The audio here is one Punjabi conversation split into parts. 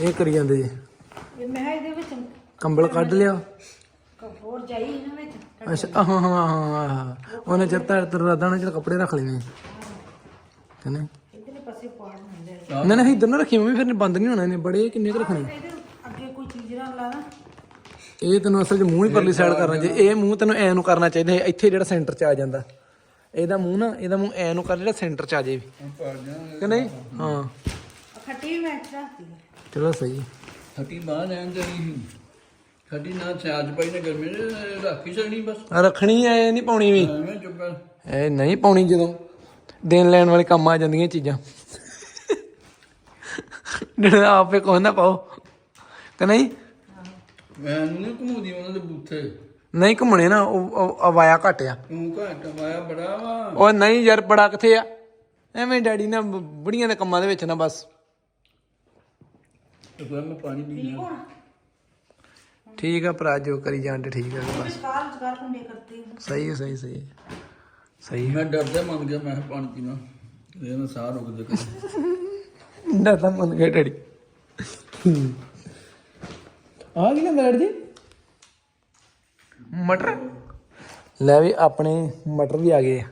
ਇਹ ਕਰੀ ਜਾਂਦੇ ਜੀ। ਇਹ ਮੈਂ ਕਿਹਾ ਇਹਦੇ ਵਿੱਚ ਕੰਬਲ ਕੱਢ ਲਿਆ। ਹੋਰ ਜਾਈ ਇਹਨਾਂ ਵਿੱਚ। ਅੱਛਾ ਆਹ, ਹਾਂ ਹਾਂ ਹਾਂ ਹਾਂ ਉਹਨੇ ਜਦ ਤੱਕ ਰਾਦਾ ਨੇ ਚਲ ਕੱਪੜੇ ਰੱਖ ਲੈਣੇ। ਕਹਿੰਦੇ ਇਧਰਲੇ ਪਾਸੇ ਪਾੜ ਹੁੰਦੇ ਨਾ ਨਾ ਇਧਰ ਨਾ ਰੱਖੀ ਮੰਮੀ ਫਿਰ ਬੰਦ ਨਹੀਂ ਹੋਣਾ ਇਹਨੇ ਬੜੇ ਕਿੰਨੇ ਕੁ ਰੱਖਣੇ। ਇਹਦੇ ਅੱਗੇ ਕੋਈ ਚੀਜ਼ ਨਾ ਲਾ ਨਾ ਇਹ ਤੈਨੂੰ ਅਸਲ 'ਚ ਮੂੰਹ ਹੀ ਪਰਲੀ ਸਾਈਡ ਕਰਨਾ ਜੇ ਇਹ ਮੂੰਹ ਤੈਨੂੰ ਐ ਨੂੰ ਕਰਨਾ ਚਾਹੀਦਾ ਹੈ, ਇੱਥੇ ਜਿਹੜਾ ਸੈਂਟਰ 'ਚ ਆ ਜਾਂਦਾ। ਇਹਦਾ ਮੂੰਹ ਨਾ ਇਹਦਾ ਮੂੰਹ ਐ ਨੂੰ ਕਰ ਜਿਹੜਾ ਸੈਂਟਰ 'ਚ ਆ ਜੇ ਵੀ। ਕਿ ਨਹੀਂ? ਹਾਂ। ਆਹ ਖੱਟੀ ਵੀ ਮੈਂ ਇੱਥੇ ਰੱਖਤੀ ਹੈ ਚਲੋ ਸਹੀ ਖੱਟੀ ਬਾਹ ਲੈਣ ਜਾਈ ਖੱਟੀ ਨਾ ਸਿਆਜ ਪਈ ਨਾ ਗਰਮੀ ਨੇ ਰੱਖੀ ਸਕਣੀ ਬਸ। ਆ ਰੱਖਣੀ ਐ ਨਹੀਂ ਪਾਉਣੀ ਵੀ। ਐਵੇਂ ਚੁੱਪ ਕਰ। ਐ ਨਹੀਂ ਪਾਉਣੀ ਜਦੋਂ ਦੇਣ ਲੈਣ ਵਾਲੇ ਕੰਮ ਆ ਜਾਂਦੀਆਂ ਚੀਜ਼ਾਂ। ਜਿਹੜਾ ਆਪੇ ਕੋਈ ਨਾ ਪਾਓ। ਕਿ ਨਹੀਂ? ਮੈਂ ਨਹੀਂ ਘੁੰਮਦੀ ਉਹਨਾਂ ਦੇ ਬੂਥੇ। ਨਹੀਂ ਘੁੰਮਣੇ ਨਾ ਉਹ ਆਵਾਇਆ ਘੱਟ ਆ। ਤੂੰ ਘੱਟ? ਮਾਇਆ ਬੜਾ ਵਾ। ਉਹ ਨਹੀਂ ਯਾਰ ਬੜਾ ਕਿੱਥੇ ਆ? ਐਵੇਂ ਡੈਡੀ ਨਾ ਬੁੜੀਆਂ ਦੇ ਕੰਮਾਂ ਦੇ ਵਿੱਚ ਨਾ ਬਸ। ਤੇ ਫਿਰ ਮੈਂ ਪਾਣੀ ਪੀ ਲਿਆ ਠੀਕ ਆ ਭਰਾ ਜੋ ਕਰੀ ਜਾਂਦੇ ਠੀਕ ਆ ਬਸ। ਵਿਚਕਾਰ ਵਿਚਕਾਰ ਕੁੰਡੇ ਕਰਤੇ ਹੋ ਸਹੀ ਹੈ ਸਹੀ ਸਹੀ ਹੈ। ਸਹੀ ਮੈਂ ਡਰਦੇ ਮੰਨ ਗਿਆ ਮੈਂ ਕਿਹਾ ਪਾਣੀ ਪੀਣਾ ਇਹ ਨਾ ਸਾਹ ਰੁਕ ਦੇ ਨਾ ਤਾਂ ਮੰਨ ਗਿਆ ਡੈਡੀ। ਆ ਗਈ ਨਾ ਡੈਡੀ ਜੀ? ਮਟਰ? ਲੈ ਵੀ ਆਪਣੇ ਮਟਰ ਵੀ ਆ ਗਏ ਆ।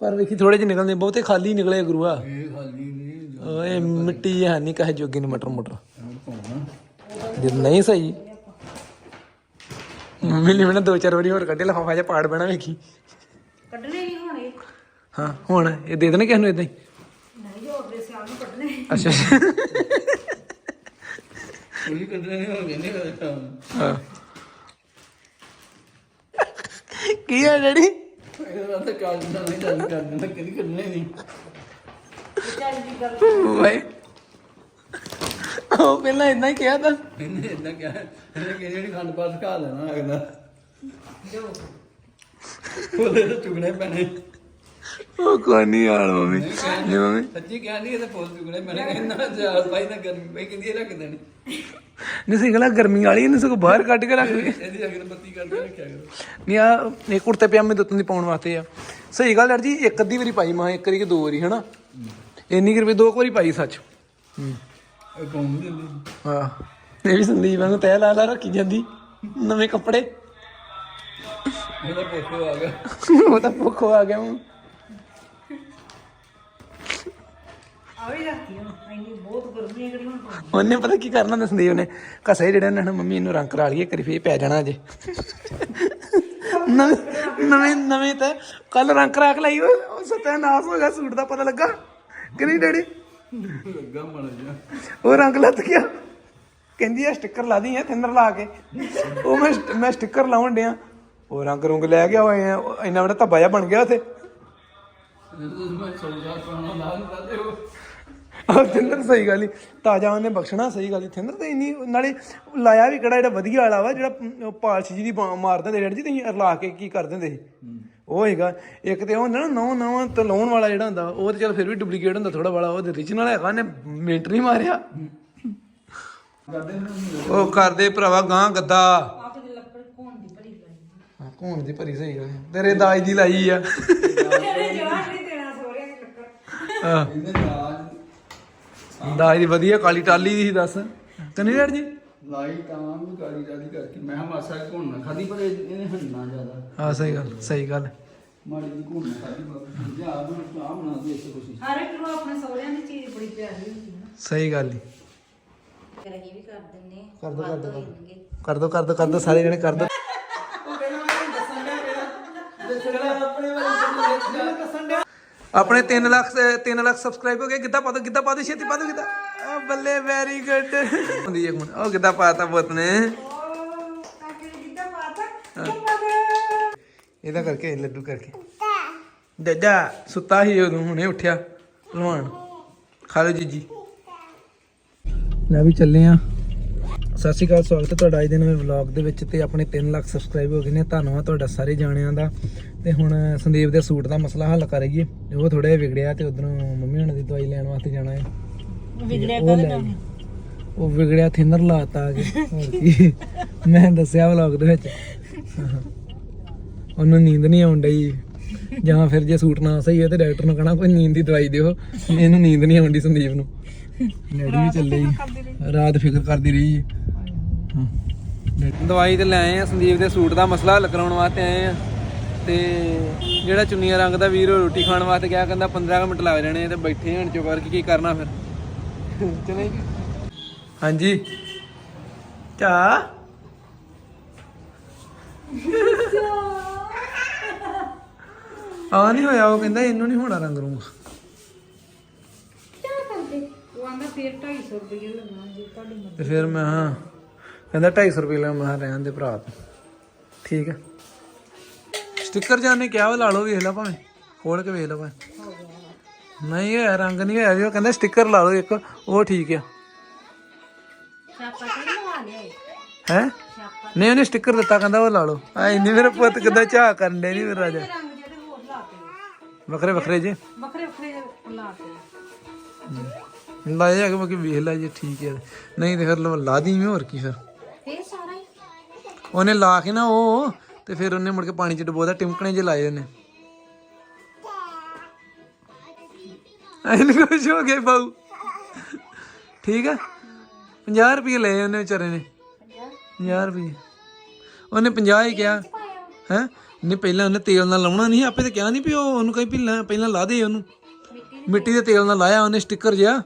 ਪਰ ਵੇਖੀ ਥੋੜੇ ਜਿਹੇ ਨਿਕਲਦੇ ਬਹੁਤੇ ਖਾਲੀ ਨਿਕਲੇ ਗੁਰੂਆ। ਇਹ ਖਾਲੀ ਨਹੀਂ ਓਏ ਮਿੱਟੀ ਹੈ ਨਹੀਂ ਕਹੇ ਜੋਗੇ ਨੇ ਮਟਰ ਮਟਰ ਜੇ ਨਹੀਂ ਸਹੀ ਮੰਮੀ ਨੇ ਮੈਨੂੰ ਦੋ ਚਾਰ ਵਾਰੀ ਹੋਰ ਕੱਢੇ ਲਫਾਫਾ ਜਿਹਾ ਪਾੜ ਬਣਾ ਵੇਖੀ। ਕੱਢਣੇ ਨਹੀਂ ਹੋਣੇ। ਹਾਂ ਹੁਣ ਇਹ ਦੇ ਦੇਣੇ ਕਿਸ ਨੂੰ ਇਦਾਂ ਹੀ? ਨਹੀਂ ਜੋ ਅਗਲੇ ਸਿਆਲ ਨੂੰ ਕੱਢਣੇ। ਅੱਛਾ ਕੰਦੇ ਨਹੀਂ ਹੋ ਗਏ ਨਹੀਂ ਹਾਂ। ਕੀ ਹੈ ਡੈਡੀ? ਇਹਦਾ ਤਾਂ ਕਾਲ ਦਾ ਨਹੀਂ ਗੱਲ ਕਰ ਦਿੰਦਾ ਕਦੀ ਕਰਨੇ ਨਹੀਂ ਚੱਲ ਜੀ ਗੱਲ ਉਹ ਪਹਿਲਾਂ ਇਦਾਂ ਹੀ ਕਿਹਾ ਤਾਂ। ਇਹਨੇ ਇਦਾਂ ਕਿਹਾ ਇਹਨੇ ਕਿ ਜਿਹੜੀ ਖੰਡ ਪਾਸ ਖਾ ਲੈਣਾ ਅਗਲਾ। ਜੋ ਉਹਦੇ ਤਾਂ ਚੁਗਣੇ ਪੈਣੇ। ਉਹ ਕੋਈ ਨਹੀਂ ਆਲ ਮੰਮੀ ਜੀ ਮੰਮੀ। ਸੱਚੀ ਕਿਹਾ ਨਹੀਂ ਇਹ ਤਾਂ ਫੁੱਲ ਚੁਗਣੇ ਪੈਣੇ। ਕਹਿੰਦਾ ਜਾਲ ਪਾਈ ਨਾ ਗਰਮੀ ਪਈ ਕਹਿੰਦੀ ਇਹ ਰੱਖ ਦੇਣੀ। ਨਹੀਂ ਸੀ ਗਲਾ ਗਰਮੀ ਵਾਲੀ ਇਹਨੂੰ ਸਗੋਂ ਬਾਹਰ ਕੱਢ ਕੇ ਰੱਖ ਦੇ ਇਹਦੀ ਅਗਰਬੱਤੀ ਕਰਕੇ ਰੱਖਿਆ ਕਰੋ। ਨਹੀਂ ਆ ਇਹ ਕੁੜਤੇ ਪਜਾਮੇ ਦੁੱਤਨ ਦੀ ਪਾਉਣ ਵਾਸਤੇ ਆ। ਸਹੀ ਗੱਲ ਯਾਰ ਜੀ ਇੱਕ ਅੱਧੀ ਵਾਰੀ ਪਾਈ ਮਾਂ ਇੱਕ ਵਾਰੀ ਕਿ ਦੋ ਵਾਰੀ ਹਨਾ? ਇੰਨੀ ਕੁ ਰੁਪਏ ਦੋ ਕੁ ਵਾਰੀ ਪਾਈ ਸੱਚ। ਹੂੰ ਇਹ ਕੌਣ ਨਹੀਂ ਦਿੰਦੀ ਹਾਂ। ਇਹ ਵੀ ਸੰਦੀਪ ਵਾਂਗੂ ਤੈ ਲਾ ਲਾ ਰੱਖੀ ਜਾਂਦੀ। ਨਵੇਂ ਕੱਪੜੇ। ਇਹਦਾ ਪੋਤੋ ਆ ਗਿਆ। ਉਹ ਤਾਂ ਭੁੱਖੋ ਆ ਗਿਆ ਹੁਣ। ਆ ਵੀ ਰੱਖਤੀ ਹੁਣ ਇੰਨੀ ਬਹੁਤ ਗਰਮੀ ਹੈ ਕਿਹੜੀ ਹੁਣ ਪਾਉਣੀ। ਉਹਨੇ ਪਤਾ ਕੀ ਕਰਨਾ ਹੁੰਦਾ ਸੰਦੀਪ ਨੇ? ਕਸੇ ਜਿਹੜੇ ਨੇ ਮੰਮੀ ਇਹਨੂੰ ਰੰਗ ਕਰਾ ਲਈਏ ਕਰੀ ਫੇਰ ਪੈ ਜਾਣਾ ਅਜੇ ਨਵੇਂ ਨਵੇਂ ਨਵੇਂ ਤਾਂ ਕੱਲ ਰੰਗ ਕਰਾ ਕੇ ਲਈ ਉਹ ਸਤਿਆਨਾਸ਼ ਹੋ ਗਿਆ ਸੂਟ ਦਾ ਪਤਾ ਲੱਗਾ। ਕਿ ਨਹੀਂ ਡੈਡੀ? ਲੱਗਾ ਜਾ ਉਹ ਰੰਗ ਲੱਤ ਗਿਆ ਕਹਿੰਦੀ ਆ ਸਟicker ਲਾ ਦੀ ਆ ਲਾ ਕੇ। ਉਹ ਮੈਂ ਮੈਂ ਸਟicker ਲਾਉਣ ਡਿਆ। ਉਹ ਰੰਗ ਰੁੰਗ ਲੈ ਗਿਆ ਹੋਏ ਆ। ਇੰਨਾ ਬੜਾ ਧੱਬਾ ਜਿਹਾ ਬਣ ਗਿਆ ਉੱਥੇ। ਉਹ ਥਿੰਦਰ ਸਹੀ ਗੱਲ ਹੀ ਤਾਜਾ ਉਹਨੇ ਬਖਸ਼ਣਾ ਸਹੀ ਗੱਲ ਹੀ ਥਿੰਦਰ ਤੇ ਇੰਨੀ ਨਾਲੇ ਲਾਇਆ ਵੀ ਕਿਹੜਾ ਜਿਹੜਾ ਵਧੀਆ ਵਾਲਾ ਵਾ ਜਿਹੜਾ ਪਾਲਸ਼ ਜੀ ਦੀ ਬਾ- ਮਾਰ ਦਿੰਦੇ ਡੈਡੀ ਜੀ ਤੁਸੀਂ ਲਾ ਕੇ ਕੀ ਕਰ ਦਿੰਦੇ ਸੀ? ਉਹ ਹੈਗਾ। ਇੱਕ ਤੇ ਉਹ ਹੁੰਦਾ ਨਾ ਨੌ ਨੌ ਤੇ ਵਾਲਾ ਜਿਹੜਾ ਹੁੰਦਾ, ਉਹ ਤੇ ਚਲ ਫਿਰ ਵੀ ਡੁਪਲੀਕੇਟ ਹੁੰਦਾ ਥੋੜਾ ਵਾਲਾ, ਉਹ ਤੇ ਹੈਗਾ, ਉਹਨੇ ਮਿੰਟ ਨਹੀਂ ਮਾਰਿਆ। ਉਹ ਕਰਦੇ ਭਰਾਵਾ ਗਾਂ ਗੱਦਾ। ਆ ਦੀ ਭਰੀ ਸਹੀ ਗੱਲ ਤੇਰੇ ਦਾਜ ਦੀ ਲਾਈ ਆ। ਤੇਰੇ ਦਾਜ ਦੀ ਵਧੀਆ ਕਾਲੀ ਟਾਲੀ ਦੀ ਸੀ, ਦੱਸ। ਕਨੀ ਡੈਡ ਜੀ? ਲਾਈ ਤਾਂ ਵੀ ਕਾਲੀ ਰਾਦੀ ਕਰਕੇ। ਮੈਂ ਕਿਹਾ ਮਾਸਾ ਘੁੰਨ ਨਾ ਖਾਦੀ ਪਰ ਇਹ- ਇਹਨੇ ਹੰਨਾ ਜ਼ਿਆਦਾ। ਹਾਂ ਸਹੀ ਗੱਲ ਸਹੀ ਗੱਲ। ਮਾੜੀ ਦੀ ਘੁੰਨ ਨਾ ਖਾਦੀ ਬਾਬਾ ਜਾ। ਆਪ ਨੂੰ ਚਾਹ ਬਣਾ ਦੇ ਇਸੇ ਕੁਛ ਹਰ ਇੱਕ ਨੂੰ ਆਪਣੇ ਸੋਹਰਿਆਂ ਦੀ ਚੀਜ਼ ਬੜੀ ਪਿਆਰੀ ਹੁੰਦੀ ਹੈ ਸਹੀ ਗੱਲ ਹੀ ਫਿਰ ਅਸੀਂ ਵੀ ਕਰ ਦਿੰਨੇ ਆ। ਕਰ ਦੋ ਕਰ ਦੋ। ਕਰ ਦੋ। ਕਰ ਦੋ ਕਰ ਦੋ ਸਾਰੇ ਜਣੇ ਕਰ ਦੋ। ਆਪਣੇ 3 ਲੱਖ 3 ਲੱਖ ਸਬਸਕ੍ਰਾਈਬ ਹੋ ਗਏ। ਕਿੱਦਾਂ ਪਾ ਦੋ ਕਿੱਦਾਂ ਪਾ ਦੋ ਛੇਤੀ ਪਾ ਦੋ ਕਿੱਦਾਂ ਆ ਬੱਲੇ ਵੈਰੀ ਗੁੱਡ ਹੁੰਦੀ ਇੱਕ ਮਿੰਟ ਉਹ ਕਿੱਦਾਂ ਪਾਤਾ ਬੁੱਤ ਨੇ? ਇਹਦਾ ਕਰਕੇ, ਲੱਡੂ ਕਰਕੇ। ਡੱਡਾ ਸੁੱਤਾ ਹੀ ਉਦੋਂ, ਹੁਣੇ ਉੱਠਿਆ। ਲਵਾਣ ਖਾ ਲਓ ਜੀਜੀ। ਲੈ ਵੀ ਚੱਲੇ ਆ। ਸਤਿ ਸ਼੍ਰੀ ਅਕਾਲ, ਸਵਾਗਤ ਹੈ ਤੁਹਾਡਾ ਅੱਜ ਦੇ ਨਵੇਂ ਵਲੌਗ ਦੇ ਵਿੱਚ ਤੇ ਆਪਣੇ 3 ਲੱਖ ਸਬਸਕ੍ਰਾਈਬ ਹੋ ਗਏ ਨੇ। ਧੰਨਵਾਦ ਤੁਹਾਡਾ ਸਾਰੇ ਜਾਣਿਆਂ ਦਾ। ਤੇ ਹੁਣ ਸੰਦੀਪ ਦੇ ਸੂਟ ਦਾ ਮਸਲਾ ਹੱਲ ਕਰਾਂਗੇ ਉਹ ਥੋੜਾ ਜਿਹਾ ਵਿਗੜਿਆ ਤੇ ਉਧਰੋਂ ਮੰਮੀ ਹੁਣਾਂ ਦੀ ਦਵਾਈ ਲੈਣ ਵਾਸਤੇ ਜਾਣਾ ਹੈ। ਵਿਗੜਿਆ ਕਦੇ ਉਹ ਵਿਗੜਿਆ ਥਿਨਰ ਲਾਤਾ ਕੇ ਹੋਰ ਕੀ। ਮੈਂ ਦੱਸਿਆ ਵਲੌਗ ਦੇ ਵਿੱਚ। ਉਹਨੂੰ ਨੀਂਦ ਨਹੀਂ ਆਉਣ ਡਈ। ਜਾਂ ਫਿਰ ਜੇ ਸੂਟ ਨਾ ਸਹੀ ਹੈ ਤੇ ਡਾਕਟਰ ਨੂੰ ਕਹਣਾ ਕੋਈ ਨੀਂਦ ਦੀ ਦਵਾਈ ਦਿਓ। ਇਹਨੂੰ ਨੀਂਦ ਨਹੀਂ ਆਉਂਦੀ ਸੰਦੀਪ ਨੂੰ। ਡੈਡੀ ਵੀ ਚੱਲੇ ਰਾਤ ਫਿਕਰ ਕਰਦੀ ਰਹੀ ਹਾਂ। ਦਵਾਈ ਤੇ ਲੈ ਆਏ ਆ ਸੰਦੀਪ ਦੇ ਸੂਟ ਦਾ ਮਸਲਾ ਹੱਲ ਕਰਾਉਣ ਵਾਸਤੇ ਆਏ ਆ। ਤੇ ਜਿਹੜਾ ਚੁੰਨੀਆਂ ਰੰਗ ਦਾ ਵੀਰ ਉਹ ਰੋਟੀ ਖਾਣ ਵਾਸਤੇ ਗਿਆ ਕਹਿੰਦਾ 15 ਕੁ ਮਿੰਟ ਲੱਗ ਜਾਣੇ ਆ ਤੇ ਬੈਠੇ ਹਣ ਚੁੱਪ ਕਰਕੇ ਕੀ ਕਰਨਾ ਫਿਰ। ਚਲੇ ਹਾਂਜੀ। ਚਾ। ਆ ਨਹੀਂ ਹੋਇਆ ਉਹ ਕਹਿੰਦਾ ਇਹਨੂੰ ਨਹੀਂ ਹੋਣਾ ਰੰਗ ਰੂੰਗ। ਉਹ ਆਂਦਾ ਫਿਰ 250 ਰੁਪਏ ਲੱਗਣਾ ਜੇ ਤੁਹਾਡੀ ਮਰਜ਼ੀ ਤੇ ਫਿਰ ਮੈਂ ਹਾਂ ਕਹਿੰਦਾ 250 ਰੁਪਏ ਲੈ ਮੈਂ ਕਿਹਾ ਰਹਿਣ ਦੇ ਭਰਾ ਤੂੰ। ਠੀਕ ਹੈ ਸਟicker ਜਾਨੇ ਕਿਹਾ ਉਹ ਲਾ ਲਓ ਵੇਖ ਲੈ ਭਾਵੇਂ। ਖੋਲ ਕੇ ਵੇਖ ਲੈ ਭਾਵੇਂ। ਨਹੀਂ ਹੋਇਆ, ਰੰਗ ਨਹੀਂ ਹੋਇਆ ਜੀ, ਉਹ ਕਹਿੰਦਾ ਸਟicker ਲਾ ਲਓ ਇੱਕ, ਉਹ ਠੀਕ ਆ। ਛਾਪਾ ਤੇ ਲਵਾ ਲਿਆ ਹੈ? ਨਹੀਂ, ਉਹਨੇ ਸਟicker ਦਿੱਤਾ, ਕਹਿੰਦਾ ਉਹ ਲਾ ਲਓ। ਆ ਇੰਨੇ ਮੇਰੇ ਪੁੱਤ ਕਿੱਦਾਂ ਝਾਕ ਕਰਨ ਦੇ ਨਹੀਂ ਮੇਰਾ ਰਾਜਾ। ਰੰਗ ਜਿਹੜੇ ਹੋਰ ਲਾਤੇ ਵੱਖਰੇ ਵੱਖਰੇ ਜੇ। ਵੱਖਰੇ ਵੱਖਰੇ ਲਾਤੇ ਲਾਏ ਹੈਗੇ ਮੈਂ ਕਿ ਵੇਖ ਲੈ ਜੇ ਠੀਕ ਹੈ ਨਹੀਂ ਤੇ ਫਿਰ ਲਾ- ਲਾ ਦੀ ਮੈਂ, ਹੋਰ ਕੀ ਫਿਰ। ਫੇਰ ਸਾਰਾ ਹੀ ਉਹਨੇ ਲਾ ਕੇ ਨਾ ਉਹ, ਤੇ ਫਿਰ ਉਹਨੇ ਮੁੜ ਕੇ ਪਾਣੀ ਚ ਡਬੋਦਾ ਟਿਮਕਣੇ ਜੇ ਲਾਏ ਉਹਨੇ। ਐਨ ਕੁਛ ਹੋ ਗਿਆ ਬਾਊ। ਠੀਕ ਆ? 50 ਰੁਪਏ ਲਏ ਉਹਨੇ ਵਿਚਾਰੇ ਨੇ। 50 ਰੁਪਏ ਉਹਨੇ 50 ਹੀ ਕਿਹਾ। ਹੈ? ਨਹੀਂ ਪਹਿਲਾਂ ਉਹਨੇ ਤੇਲ ਨਾਲ ਲਾਉਣਾ ਨਹੀਂ ਆਪੇ ਤੇ ਕਿਹਾ ਨਹੀਂ ਵੀ ਉਹ ਉਹਨੂੰ ਕਹੀ ਪਹਿਲਾਂ ਪਹਿਲਾਂ ਲਾ ਦੇ ਉਹਨੂੰ। ਮਿੱਟੀ ਦੇ ਤੇਲ ਨਾਲ ਲਾਇਆ ਉਹਨੇ ਸਟicker ਜਿਹਾ।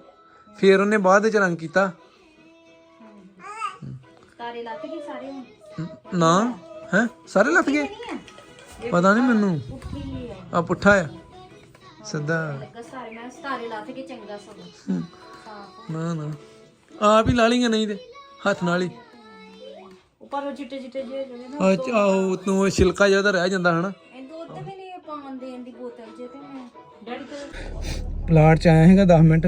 ਫਿਰ ਉਹਨੇ ਬਾਅਦ ਵਿੱਚ ਰੰਗ ਕੀਤਾ। ਤਾਰੇ ਗਏ ਸਾਰੇ ਹੁਣ। ਨ- ਹੈ? ਸਾਰੇ ਲੱਥ ਗਏ? ਪਤਾ ਨਹੀਂ ਮੈਨੂੰ। ਉੱਠੀ ਹੈ ਆ ਪੁੱਠਾ ਆ। ਸਿੱਧਾ ਮੈਂ ਤਾਰੇ ਲੱਗ ਕੇ ਚੰਗਾ ਸਗੋਂ ਹੂੰ। ਸਾਫ਼ ਨਾ ਨਾ। ਆਪ ਹੀ ਲਾ ਲਈਆਂ ਨਹੀਂ ਤੇ ਹੱਥ ਨਾਲ ਹੀ। ਉੱਪਰ ਉਹ ਚਿੱਟੇ ਚਿੱਟੇ ਜਿਹੇ ਜਿਹੜੇ ਨਾ ਚ- ਆਹੋ ਤੂੰ ਉਹ ਛਿਲਕਾ ਜਿਹਾ ਤਾਂ ਰਹਿ ਜਾਂਦਾ ਹਨਾ। ਇਹ ਦੁੱਧ ਵੀ ਨਹੀਂ ਪਾਉਣ ਦੇਣ ਦੀ ਬੋਤਲ ਜੇ ਤੇ ਮੈਂ ਡੈਡੀ ਤੇ ਪਲਾਟ ਚ ਆਇਆ ਹੈਗਾ 10 ਮਿੰਟ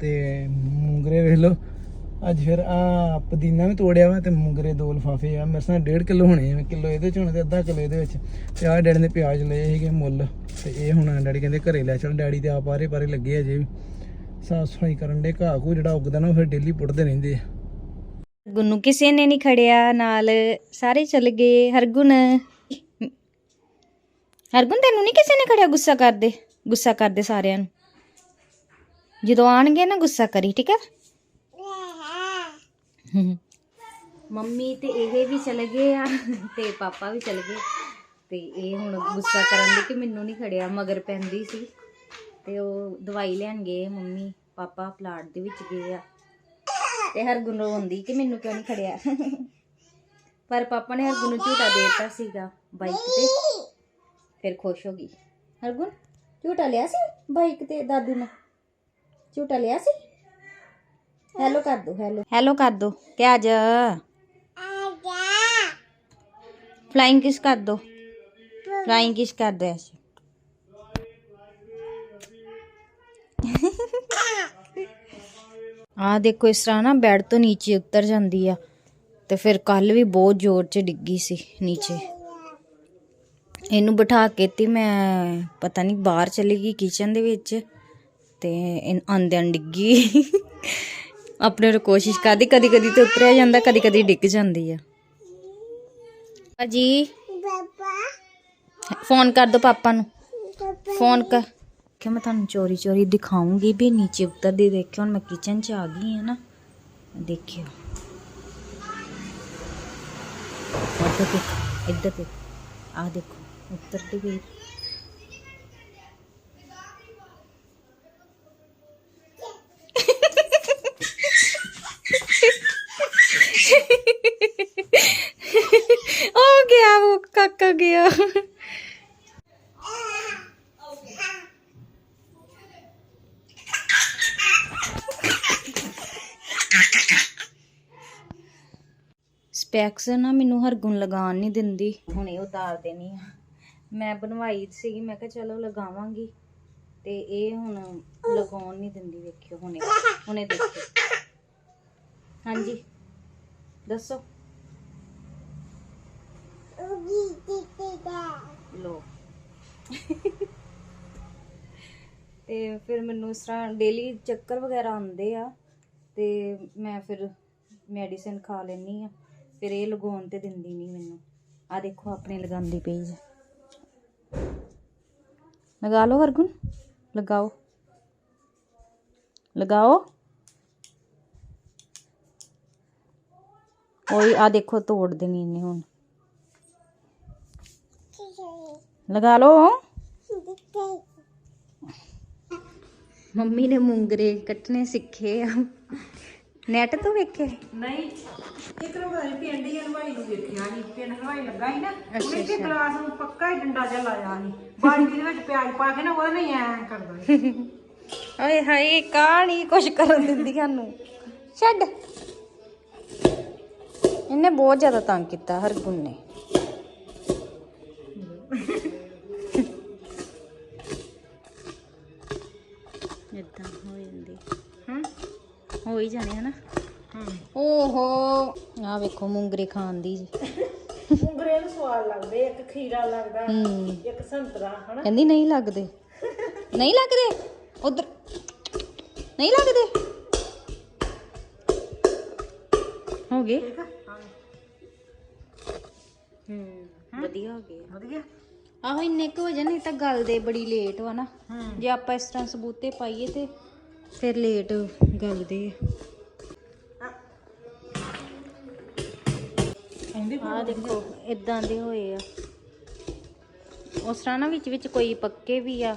ਤੇ ਮੂੰਗਰੇ ਵੇਖ ਲਓ। ਅੱਜ ਫਿਰ ਆ ਪੁਦੀਨਾ ਵੀ ਤੋੜਿਆ ਵਾ ਤੇ ਮੂੰਗਰੇ ਦੋ ਲਫਾਫੇ ਆ। ਮੇਰੇ ਸਾਹ 1.5 ਕਿਲੋ ਹੋਣੇ ਆ ਕਿਲੋ ਇਹਦੇ ਚ ਹੋਣੇ ਤੇ ਅੱਧਾ ਕਿਲੋ ਇਹਦੇ ਵਿੱਚ। ਤੇ ਆਹ ਡੈਡੀ ਨੇ ਪਿਆਜ਼ ਲਏ ਸੀਗੇ ਮੁੱਲ, ਤੇ ਇਹ ਹੁਣ ਡੈਡੀ ਕਹਿੰਦੇ ਘਰੇ ਲੈ ਚੱਲ। ਡੈਡੀ ਤੇ ਆਪ ਆਰੇ ਪਾਰੇ ਲੱਗੇ ਅਜੇ ਵੀ। ਸਾਫ਼ ਸਫ਼ਾਈ ਕਰਨ ਦੇ ਘਾਹ ਘੂ ਜਿਹੜਾ ਉੱਗਦਾ ਨਾ, ਉਹ ਫਿਰ ਡੇਲੀ ਪੁੱਟਦੇ ਰਹਿੰਦੇ ਆ। ਗੁੰਨੂ ਕਿਸੇ ਨੇ ਨਹੀਂ ਖੜਿਆ, ਨਾਲ ਸਾਰੇ ਚਲੇ ਗਏ। ਹਰਗੁਣ ਹਰਗੁਣ ਤੈਨੂੰ ਨਹੀਂ ਕਿਸੇ ਨੇ ਖੜਿਆ ਗੁੱਸਾ ਕਰਦੇ? ਗੁੱਸਾ ਕਰਦੇ ਸਾਰਿਆਂ ਨੂੰ। ਜਦੋਂ ਆਣਗੇ ਨਾ ਗੁੱਸਾ ਕਰੀ, ਠੀਕ ਹੈ ਮੰਮੀ ਤੇ ਇਹ ਵੀ ਚਲੇ ਗਏ ਆ ਤੇ ਪਾਪਾ ਵੀ ਚਲੇ ਗਏ। ਤੇ ਇਹ ਹੁਣ ਗੁੱਸਾ ਕਰਨ ਦੀ ਕਿ ਮੈਨੂੰ ਨਹੀਂ ਖੜਿਆ, ਮਗਰ ਪੈਂਦੀ ਸੀ। ਤੇ ਉਹ ਦਵਾਈ ਲੈਣ ਗਏ ਮੰਮੀ, ਪਾਪਾ ਪਲਾਟ ਦੇ ਵਿੱਚ ਗਏ ਆ। ਤੇ ਹਰਗੁਣ ਰੋਂਦੀ ਕਿ ਮੈਨੂੰ ਕਿਉਂ ਨਹੀਂ ਖੜਿਆ? ਪਰ ਪਾਪਾ ਨੇ ਹਰਗੁਣ ਨੂੰ ਝੂਟਾ ਦੇ ਦਿੱਤਾ ਸੀਗਾ ਬਾਈਕ ਤੇ। ਫਿਰ ਖੁਸ਼ ਹੋ ਗਈ। ਹਰਗੁਣ, ਝੂਟਾ ਲਿਆ ਸੀ ਬਾਈਕ ਤੇ ਦਾਦੂ ਨੇ? ਝੂਟਾ ਲਿਆ ਸੀ? ਹੈਲੋ ਕਰ ਦੋ ਹੈਲੋ ਹੈਲੋ ਕਰ ਦੋ ਕਿ ਆ ਜਾ ਫਲਾਈਂਗ ਕਿਸ ਕਰ ਦੋ ਫਲਾਈਂਗ ਕਿਸ ਕਰ ਦੋ ਐਸੇ ਆ ਦੇਖੋ, ਇਸ ਤਰ੍ਹਾਂ ਨਾ ਬੈੱਡ ਤੋਂ ਨੀਚੇ ਉਤਰ ਜਾਂਦੀ ਆ। ਤੇ ਫਿਰ ਕੱਲ ਵੀ ਬਹੁਤ ਜ਼ੋਰ 'ਚ ਡਿੱਗੀ ਸੀ ਨੀਚੇ। ਇਹਨੂੰ ਬਿਠਾ ਕੇ ਤੇ ਮੈਂ ਪਤਾ ਨਹੀਂ ਬਾਹਰ ਚਲੀ ਗਈ ਕਿਚਨ ਦੇ ਵਿੱਚ। ਤੇ ਇਹ ਆਂਦਿਆਂ ਡਿੱਗੀ। ਆਪਣੇ ਨੂੰ ਕੋਸ਼ਿਸ਼ ਕਰਦੀ ਕਦੀ ਕਦੀ ਤੇ ਉਤਰਿਆ ਜਾਂਦਾ ਕਦੀ ਕਦੀ ਡਿੱਗ ਜਾਂਦੀ ਆ। ਭਾਜੀ ਫੋਨ ਕਰ ਦੋ ਪਾਪਾ ਨੂੰ। ਫੋਨ ਕਰ। ਕਿ ਮੈਂ ਤੁਹਾਨੂੰ ਚੋਰੀ ਚੋਰੀ ਦਿਖਾਉਂਗੀ ਵੀ ਨੀਚੇ ਉਤਰਦੀ ਦੇਖਿਓ ਹੁਣ ਮੈਂ ਕਿਚਨ 'ਚ ਆ ਗਈ ਹਾਂ ਨਾ। ਦੇਖਿਓ। ਇੱਧਰ ਦੇਖ ਇੱਧਰ ਦੇਖ। ਆ ਦੇਖੋ ਉਤਰਦੀ ਗਈ हो गया वो काका गया ਸਪੈਕਸ ਨਾ ਮੈਨੂੰ ਹਰਗੁਣ ਲਗਾਉਣ ਨਹੀਂ ਦਿੰਦੀ ਹੁਣ ਇਹ ਉਤਾਰ ਦੇਣੀ ਆ ਮੈਂ ਬਣਵਾਈ ਸੀਗੀ ਮੈਂ ਕਿਹਾ ਚਲੋ ਲਗਾਵਾਂਗੀ ਤੇ ਇਹ ਹੁਣ ਲਗਾਉਣ ਨਹੀਂ ਦਿੰਦੀ ਵੇਖਿਓ ਹੁਣੇ ਹੁਣੇ ਦੇਖਿਓ ਹਾਂਜੀ ਦੱਸੋ। ਲੋ ਤੇ ਫਿਰ ਮੈਨੂੰ ਇਸ ਤਰ੍ਹਾਂ ਡੇਲੀ ਚੱਕਰ ਵਗੈਰਾ ਆਉਂਦੇ ਆ ਤੇ ਮੈਂ ਫਿਰ ਮੈਡੀਸਿਨ ਖਾ ਲੈਣੀ ਆ ਫਿਰ ਇਹ ਲਗਾਉਣ ਤੇ ਦਿੰਦੀ ਨਹੀਂ ਮੈਨੂੰ। ਆ ਦੇਖੋ ਆਪਣੇ ਲਗਾਉਂਦੀ ਪਈ ਜੀ। ਲਗਾ ਲਓ ਹਰਗੁਣ। ਲਗਾਓ। ਲਗਾਓ। ਉਹੀ ਆ ਦੇਖੋ ਤੋੜ ਦੇਣੀ ਇਹਨੇ ਹੁਣ। ਲਗਾ ਲਓ। ਮੰਮੀ ਨੇ ਮੁੰਗਰੇ ਕੱਟਣੇ ਸਿੱਖੇ ਆ। ਨੈਟ ਤੋਂ ਵੇਖੇ? ਨਹੀਂ ਇੱਕ ਨੂੰ ਪਤਾ ਨਹੀਂ ਪਿੰਡ ਹੀ ਹਲਵਾਈ ਨੂੰ ਵੇਖਿਆ ਨਹੀਂ ਪਿੰਡ ਹਲਵਾਈ ਲੱਗਾ ਸੀ ਨਾ ਉਹਨੇ ਤੇ ਗਲਾਸ ਨੂੰ ਪੱਕਾ ਹੀ ਡੰਡਾ ਜਿਹਾ ਲਾਇਆ ਸੀ ਬਾਲਟੀ ਦੇ ਵਿੱਚ ਪਿਆਜ਼ ਪਾ ਕੇ ਨਾ ਉਹਦੇ ਨਾਲ ਐਂ ਕਰਦਾ ਸੀ। ਓਏ ਹਾਏ ਕਾਣੀ ਕੁਛ ਕਰਨ ਦਿੰਦੀ ਸਾਨੂੰ? ਛੱਡ। ਇਹਨੇ ਬਹੁਤ ਜ਼ਿਆਦਾ ਤੰਗ ਕੀਤਾ ਹਰਗੁਣ ਨੇ। ਇਦਾਂ ਹੋ ਜਾਂਦੀ। ਹਾਂ? ਹੋ ਹੀ ਜਾਣੇ ਹਨਾ? ਓਹੋ। ਆ ਵੇਖੋ ਮੂੰਗਰੇ ਖਾਣ ਦੀ ਜੀ। ਉਂਗਰੇ ਨੂੰ ਸਵਾਦ ਲੱਗਦੇ ਇੱਕ ਖੀਰਾ ਲੱਗਦਾ ਹੂੰ। ਇੱਕ ਸੰਤਰਾ ਹਨਾ? ਕਹਿੰਦੀ ਨਹੀਂ ਲੱਗਦੇ। ਨਹੀਂ ਲੱਗਦੇ? ਉਧਰ। ਨਹੀਂ ਲੱਗਦੇ? ਹੋ ਗਏ? ਠੀਕ ਆ। ਹਾਂ। ਹੂੰ। ਵਧੀਆ ਹੋ ਗਏ ਵਧੀਆ? ਆਹੋ ਇੰਨੇ ਕੁ ਹੋ ਜਾਣ ਨਹੀਂ ਤਾਂ ਗਲਦੇ ਬੜੀ ਲੇਟ ਵਾ ਨਾ। ਹੂੰ। ਜੇ ਆਪਾਂ ਇਸ ਤਰ੍ਹਾਂ ਸਬੂਤੇ ਪਾਈਏ ਤੇ ਫਿਰ ਲੇਟ ਗਲਦੇ ਕਹਿੰਦੇ ਆ। ਦੇਖੋ ਇਦਾਂ ਦੇ ਹੋਏ ਆ। ਉਸ ਤਰ੍ਹਾਂ ਨਾ ਵਿੱਚ ਵਿੱਚ ਕੋਈ ਪੱਕੇ ਵੀ ਆ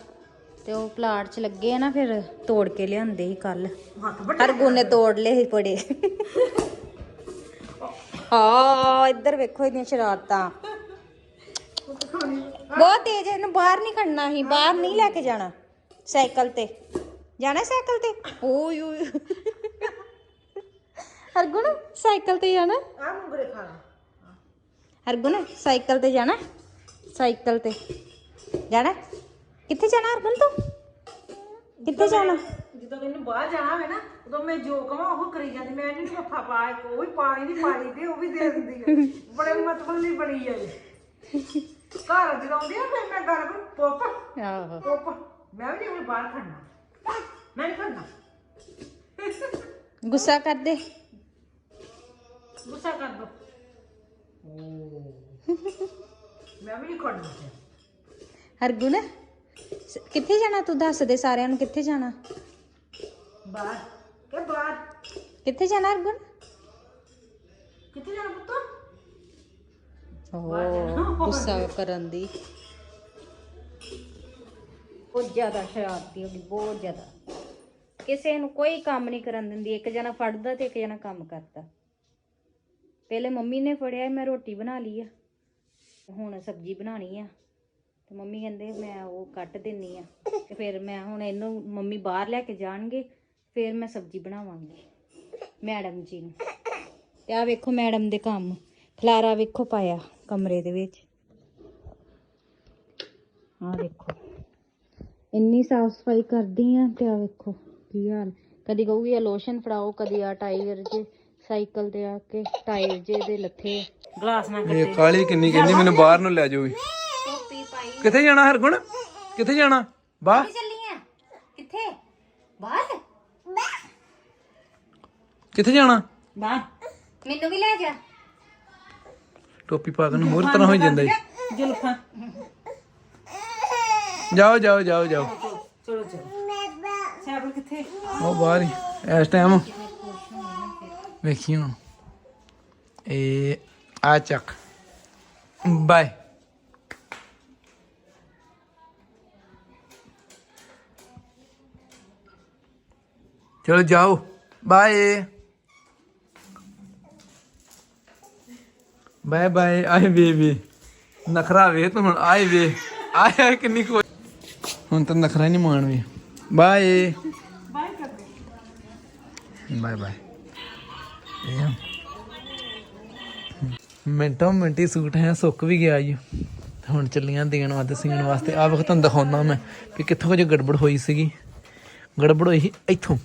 ਤੇ ਉਹ ਪਲਾਟ 'ਚ ਲੱਗੇ ਆ ਨਾ ਫਿਰ ਤੋੜ ਕੇ ਲਿਆਂਦੇ ਸੀ ਕੱਲ ਹੱਥ ਵੱਡਾ ਹਰ ਨੇ ਤੋੜ ਲਏ ਸੀ ਬੜੇ। ਹਾਂ ਇੱਧਰ ਵੇਖੋ ਇਹਦੀਆਂ ਸ਼ਰਾਰਤਾਂ। ਬਹੁਤ ਤੇਜ਼ ਹੈ, ਇਹਨੂੰ ਬਾਹਰ ਨਹੀਂ ਖੜਨਾ ਸੀ ਬਾਹਰ ਨਹੀਂ ਲੈ ਕੇ ਜਾਣਾ ਸਾਈਕਲ ਤੇ। ਜਾਣਾ ਸਾਈਕਲ ਤੇ? ਓਏ ਓਏ। ਹਰਗੁਣ ਸਾਈਕਲ ਤੇ ਜਾਣਾ? ਆ ਉਂਗਰੇ ਖਾ ਲਾ। ਹਰਗੁਣ ਸਾਈਕਲ ਤੇ ਜਾਣਾ? ਸਾਈਕਲ ਤੇ। ਜਾਣਾ? ਕਿੱਥੇ ਜਾਣਾ ਹਰਗੁਣ ਤੂੰ? ਕਿੱਥੇ ਜਾਣਾ? ਜਦੋਂ ਮੈਨੂੰ ਬਾਹਰ ਜਾਣਾ ਹੋਵੇ ਨਾ ਉਦੋਂ ਮੈਂ ਜੋ ਕਵਾਂ ਉਹ ਕਰੀ ਜਾਂਦੀ। ਮੈਂ ਨਹੀਂ ਮੱਥਾ ਪਾ ਕੋਈ ਵੀ ਪਾਣੀ ਦੀ ਪਾਣੀ ਦੇ ਉਹ ਵੀ ਦੇ ਦਿੰਦੀ ਹੈ ਬੜੇ ਮਤਲਬ ਨਹੀਂ ਬਣੀ ਹੈ ਘਰ ਜਗਾਉਂਦੀ ਆ ਫਿਰ ਮੈਂ ਗੱਲ ਕਰ ਪੋਪ ਆਹੋ। ਪੋਪ ਮੈਂ ਵੀ ਨਹੀਂ ਹੁਣ ਬਾਹਰ ਖੜਨਾ। ਮੈਂ ਨਹੀਂ ਖੜਨਾ। ਗੁੱਸਾ ਕਰਦੇ ਗੁੱਸਾ ਕਰ ਦੋ। ਮੈਂ ਵੀ ਨਹੀਂ ਖੜਨਾ। ਹਰਗੁਣ ਕਿੱਥੇ ਜਾਣਾ ਤੂੰ? ਦੱਸ ਦੇ ਸਾਰਿਆਂ ਨੂੰ ਕਿੱਥੇ ਜਾਣਾ? ਬਾਹਰ। ਕਿ ਬਾਹਰ? ਕਿੱਥੇ ਜਾਣਾ ਹਰਗੁਣ ਕਿੱਥੇ ਜਾਣਾ ਪੁੱਤ? ਓ ਗੁੱਸਾ ਕਰਨ ਦੀ। ਬਹੁਤ ਜ਼ਿਆਦਾ ਸ਼ਰਾਰਤੀ ਹੋ ਗਈ ਬਹੁਤ ਜ਼ਿਆਦਾ। ਕਿਸੇ ਨੂੰ ਕੋਈ ਕੰਮ ਨਹੀਂ ਕਰਨ ਦਿੰਦੀ ਇੱਕ ਜਣਾ ਫੜਦਾ ਤੇ ਇੱਕ ਜਣਾ ਕੰਮ ਕਰਦਾ। ਪਹਿਲੇ ਮੰਮੀ ਨੇ ਫੜਿਆ ਮੈਂ ਰੋਟੀ ਬਣਾ ਲਈ ਆ। ਹੁਣ ਸਬਜ਼ੀ ਬਣਾਣੀ ਆ। ਤੇ ਮੰਮੀ ਕਹਿੰਦੇ ਮੈਂ ਉਹ ਕੱਟ ਦਿੰਨੀ ਆ। ਤੇ ਫਿਰ ਮੈਂ ਹੁਣ ਇਹਨੂੰ ਮੰਮੀ ਬਾਹਰ ਲੈ ਕੇ ਜਾਣਗੇ। ਫਿਰ ਮੈਂ ਸਬਜ਼ੀ ਬਣਾਵਾਂਗੀ ਮੈਡਮ ਜੀ ਨੂੰ। ਤੇ ਆ ਵੇਖੋ ਮੈਡਮ ਦੇ ਕੰਮ ਖਲਾਰਾ ਵੇਖੋ ਪਾਇਆ ਕਮਰੇ ਦੇ ਵਿੱਚ। ਆ ਦੇਖੋ ਇੰਨੀ ਸਾਫ਼ ਸਫ਼ਾਈ ਕਰਦੀ ਆ ਤੇ ਆ ਵੇਖੋ ਕੀ ਹਾਲ। ਕਦੀ ਕਹੂਗੀ ਆ ਲੋਸ਼ਨ ਫੜਾਓ ਕਦੀ ਆ ਟਾਇਰ ਜੇ ਸਾਈਕਲ ਤੇ ਆ ਕੇ ਟਾਇਰ ਜੇ ਦੇ ਲੱਥੇ। ਗਲਾਸ ਨਾ ਇਹ ਕਾਲੀ ਕਿੰਨੀ ਕਹਿੰਦੀ ਮੈਨੂੰ ਬਾਹਰ ਨੂੰ ਲੈ ਜਾਓ ਵੀ ਟੋਪੀ ਪਾਈ ਕਿੱਥੇ ਜਾਣਾ ਹਰਗੁਣ? ਕਿੱਥੇ ਜਾਣਾ? ਬਾਹਰ? ਚੱਲੀ ਆ? ਕਿੱਥੇ? ਬਾਹਰ? ਕਿੱਥੇ ਜਾਣਾ? ਮੈਨੂੰ ਵੀ ਲੈ ਜਾ। ਟੋਪੀ ਪਾ ਕੇ ਨੂੰ ਹੋਰ ਤਰ੍ਹਾਂ ਹੋ ਜਾਂਦਾ ਜੀ। ਜੁਲਫਾਂ ਜਾਓ ਜਾਓ ਜਾਓ ਜਾਓ। ਚਲੋ ਚਲੋ। ਸਾਈਕਲ ਕਿੱਥੇ? ਉਹ ਬਾਹਰ ਹੀ। ਇਸ ਟਾਈਮ ਵੇਖੀ ਹੁਣ। ਇਹ ਆ ਚੱਕ। ਬਾਏ। ਚਲੋ ਜਾਓ। ਬਾਏ। ਬਾਏ ਬਾਏ, ਆਏ ਬੇਬੀ ਨਖਰਾ ਵੇ ਤੂੰ ਹੁਣ, ਆਏ ਵੇ। ਆਇਆ ਕਿੰਨੀ ਕੋ ਹੁਣ ਤਾਂ ਨਖਰਾ ਨਹੀਂ ਮਾਣ ਵੀ। ਬਾਏ। ਬਾਹਰ ਕਰ ਬਾਏ ਬਾਏ। ਇਹ ਮਿੰਟੋ ਮਿੰਟੀ ਸੂਟ ਹੈ, ਸੁੱਕ ਵੀ ਗਿਆ ਜੀ ਹੁਣ ਚੱਲੀਆਂ ਦੇਣ ਵਾਸਤੇ, ਸੀਣ ਵਾਸਤੇ। ਆ ਵਕਤ ਤੁਹਾਨੂੰ ਦਿਖਾਉਂਦਾ ਮੈਂ ਕਿ ਕਿੱਥੋਂ ਕੁਝ ਗੜਬੜ ਹੋਈ ਸੀਗੀ। ਗੜਬੜ ਹੋਈ ਸੀ ਇੱਥੋਂ।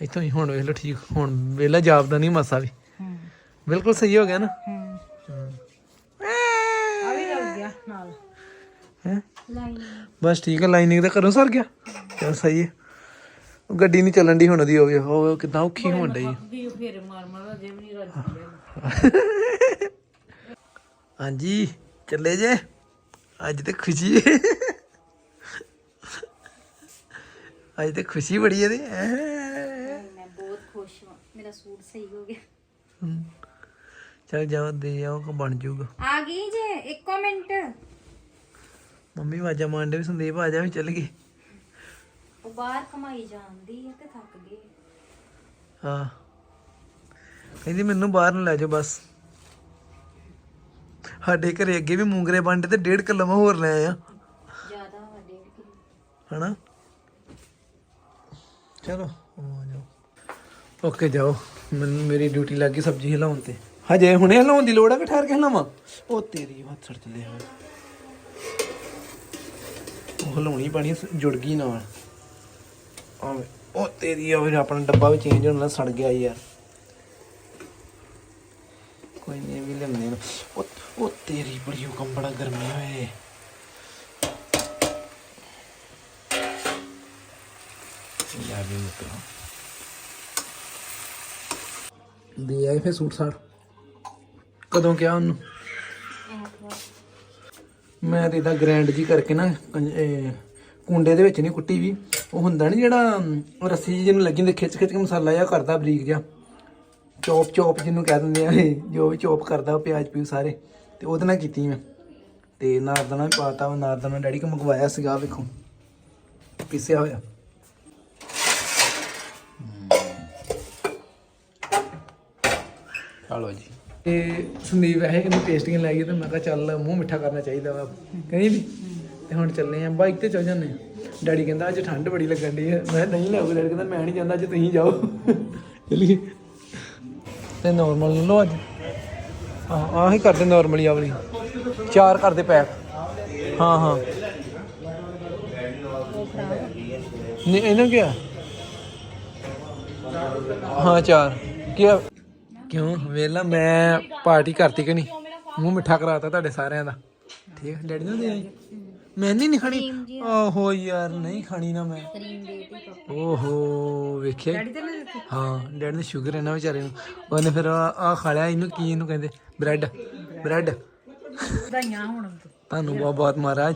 ਇੱਥੋਂ ਹੀ ਹੁਣ ਵੇਖ ਲਓ ਠੀਕ। ਹੁਣ ਵੇਲਾ ਜਾਪਦਾ ਨਹੀਂ ਮਸਾ ਵੀ। ਬਿਲਕੁਲ ਸਹੀ ਹੋ ਗਿਆ ਨਾ। ਆ ਵੀ ਲੱਗ ਗਿਆ ਨਾਲ। ਹੈ? ਬਸ ਠੀਕ ਹੈ ਲਾਈਨਿੰਗ ਤਾਂ ਕਰੋ ਸਰ ਗਿਆ। ਚਲ ਸਹੀ ਹੈ ਉਹ ਗੱਡੀ ਨਹੀਂ ਚੱਲਣ ਦੀ ਹੁਣ ਦੀ ਹੋਵੇ ਉਹ ਕਿਦਾਂ ਔਖੀ ਹੋਣ ਡਈ ਵੀ ਫੇਰ ਮਾਰ ਮਾਰ ਜੇ ਵੀ ਨਹੀਂ ਰੱਜ ਹਾਂਜੀ ਚੱਲੇ ਜੇ। ਅੱਜ ਤੇ ਖੁਸ਼ੀ। ਹੈ ਅੱਜ ਤੇ ਖੁਸ਼ੀ ਬੜੀ ਹੈ ਤੇ ਮੈਂ ਬਹੁਤ ਖੁਸ਼ ਹਾਂ। ਮੇਰਾ ਸੂਟ ਸਹੀ ਹੋ ਗਿਆ। ਚੱਲ ਜਾਓ ਦੇ ਜਾਓ ਕੋ ਬਣ ਜਾਊਗਾ। ਆ ਗਈ ਜੇ ਇੱਕੋ ਮਿੰਟ। ਮੰਮੀ ਵਾਜਾ ਮਾਂਡੇ ਵੀ ਸੰਦੀਪ ਆ ਜਾ ਵੀ ਚੱਲ ਗਏ ਉਹ ਬਾਹਰ ਕਮਾਈ ਜਾਂਦੀ ਹੈ ਤੇ ਥੱਕ ਗਈ। ਹਾਂ। ਕਹਿੰਦੀ ਮੈਨੂੰ ਬਾਹਰ ਨੂੰ ਲੈ ਜਾਓ ਬਸ। ਸਾਡੇ ਘਰੇ ਅੱਗੇ ਵੀ ਮੂੰਗਰੇ ਬੰਡੇ ਤੇ ਡੇਢ ਕਿਲੋ ਮੈਂ ਹੋਰ ਲੈ ਆਇਆ। ਜ਼ਿਆਦਾ ਵਾ ਡੇਢ ਕਿਲੋ। ਹਨਾ? ਚਲੋ ਆ ਜਾਓ। ਓਕੇ ਜਾਓ। ਮੈਨੂੰ ਮੇਰੀ ਡਿਊਟੀ ਲੱਗ ਗਈ ਸਬਜ਼ੀ ਹਿਲਾਉਣ ਤੇ। ਹਜੇ ਹੁਣੇ ਹਿਲਾਉਣ ਦੀ ਲੋੜ ਆ ਕਿ ਠਹਿਰ ਕੇ ਹਿਲਾਵਾਂ? ਉਹ ਤੇਰੀ ਹੱਥ ਛੜ ਚਲੇ ਹੋਏ ਉਹ ਹਿਲਾਉਣੀ ਪੈਣੀ ਜੁੜ ਗਈ ਨਾਲ। ਆਵੇ ਉਹ ਤੇਰੀ ਆ ਫਿਰ ਆਪਣਾ ਡੱਬਾ ਵੀ ਚੇਂਜ ਹੋਣ ਸੜ ਗਿਆ ਯਾਰ। ਕੋਈ ਨਹੀਂ ਵੀ ਲੈਂਦੇ ਨੇ ਉਹ ਉਹ ਤੇਰੀ ਬੜੀ ਹੁਕਮ ਬੜਾ ਗਰਮੀ ਹੋਏ ਯਾਰ ਵੀ ਮਿੱਤਰੋ। ਦੇ ਆਏ ਫੇ ਸੂਟ ਸਾੜ। ਕਦੋਂ ਕਿਹਾ ਉਹਨੂੰ? ਮੈਂ ਤੇ ਇਹਦਾ ਗ੍ਰੈਂਡ ਜੀ ਕਰਕੇ ਨਾ ਕੰਜ- ਇਹ ਕੁੰਡੇ ਦੇ ਵਿੱਚ ਨਹੀਂ ਕੁੱਟੀ ਵੀ। ਉਹ ਹੁੰਦਾ ਨਹੀਂ ਜਿਹੜਾ ਰੱਸੀ ਜਿਹੀ ਜਿਹਨੂੰ ਲੱਗੀ ਹੁੰਦੀ ਖਿੱਚ ਖਿੱਚ ਕੇ ਮਸਾਲਾ ਜਿਹਾ ਕਰਦਾ ਬਰੀਕ ਜਿਹਾ। ਚੌਪ ਚੌਪ ਜਿਹਨੂੰ ਕਹਿ ਦਿੰਦੇ ਆ ਜੋ ਵੀ ਚੌਪ ਕਰਦਾ ਉਹ ਪਿਆਜ਼ ਪਿਊ ਸਾਰੇ। ਤੇ ਉਹਦੇ ਨਾਲ ਕੀਤੀ ਮੈਂ। ਤੇ ਨਾਰਦਾਨਾ ਵੀ ਪਾਤਾ, ਉਹ ਨਾਰਦਾਨਾ ਡੈਡੀ ਕੋ ਮੰਗਵਾਇਆ ਸੀਗਾ, ਵੇਖੋ। ਪਿਸਿਆ ਹੋਇਆ। ਚਲੋ ਜੀ। ਤੇ ਸੰਦੀਪ ਵੈਸੇ ਇਹਨੂੰ ਟੇਸਟਿੰਗ ਲੈ ਗਈ ਤੇ ਮੈਂ ਕਿਹਾ ਚੱਲ ਮੂੰਹ ਮਿੱਠਾ ਕਰਨਾ ਚਾਹੀਦਾ ਵਾ। ਕਹਿੰਦੀ ਵੀ, ਤੇ ਹੁਣ ਚੱਲੇ ਆ ਬਾਈਕ ਤੇ ਚੱਲ ਜਾਂਦੇ ਆ। ਡੈਡੀ ਕਹਿੰਦਾ ਅੱਜ ਠੰਡ ਬੜੀ ਲੱਗਣ ਦੀ ਹੈ ਮੈਂ ਕਿਹਾ ਨਹੀਂ ਲੱਗੂ ਡੈਡੀ ਕਹਿੰਦਾ ਮੈਂ ਨਹੀਂ ਜਾਂਦਾ, ਅੱਜ ਤੁਸੀਂ ਜਾਓ। ਚੱਲੀਏ। ਤੇ ਨਾਰਮਲ ਲੈ ਲਓ ਅੱਜ। ਹਾਂ ਆਹ ਹੀ ਕਰਦੇ ਨਾਰਮਲੀ ਆ ਵਾਲੀ। ਚਾਰ ਕਰਦੇ ਪੈਕ ਹਾਂ ਹਾਂ। ਨਹੀਂ, ਇਹਨਾਂ ਕੀ ਹਾਂ, ਚਾਰ। ਕੀ ਆ? ਕਿਉਂ? ਵੇਲਾ ਮੈਂ ਪਾਰਟੀ ਕਰਤੀ ਕਿ ਨਹੀਂ? ਮੂੰਹ ਮਿੱਠਾ ਕਰਾਤਾ ਤੁਹਾਡੇ ਸਾਰਿਆਂ ਦਾ। ਠੀਕ ਹੈ ਡੈਡੀ ਨੂੰ ਦੇ ਆਈ ਮੈਂ ਨਹੀਂ ਨਹੀਂ ਖਾਣੀ ਓਹੋ ਯਾਰ ਨਹੀਂ ਖਾਣੀ ਨਾ ਮੈਂ। ਓਹੋ ਵੇਖਿਆ? ਹਾਂ ਡੈਡੀ ਨੂੰ ਸ਼ੂਗਰ ਹੈ ਨਾ ਵਿਚਾਰੇ ਨੂੰ। ਉਹਨੇ ਫਿਰ ਆ ਖਾ ਲਿਆ ਇਹਨੂੰ ਕੀ ਇਹਨੂੰ ਕਹਿੰਦੇ? Bread bread. ਵਧਾਈਆਂ ਹੁਣ। ਤੁਹਾਨੂੰ ਬਹੁਤ ਬਹੁਤ ਮਹਾਰਾਜ।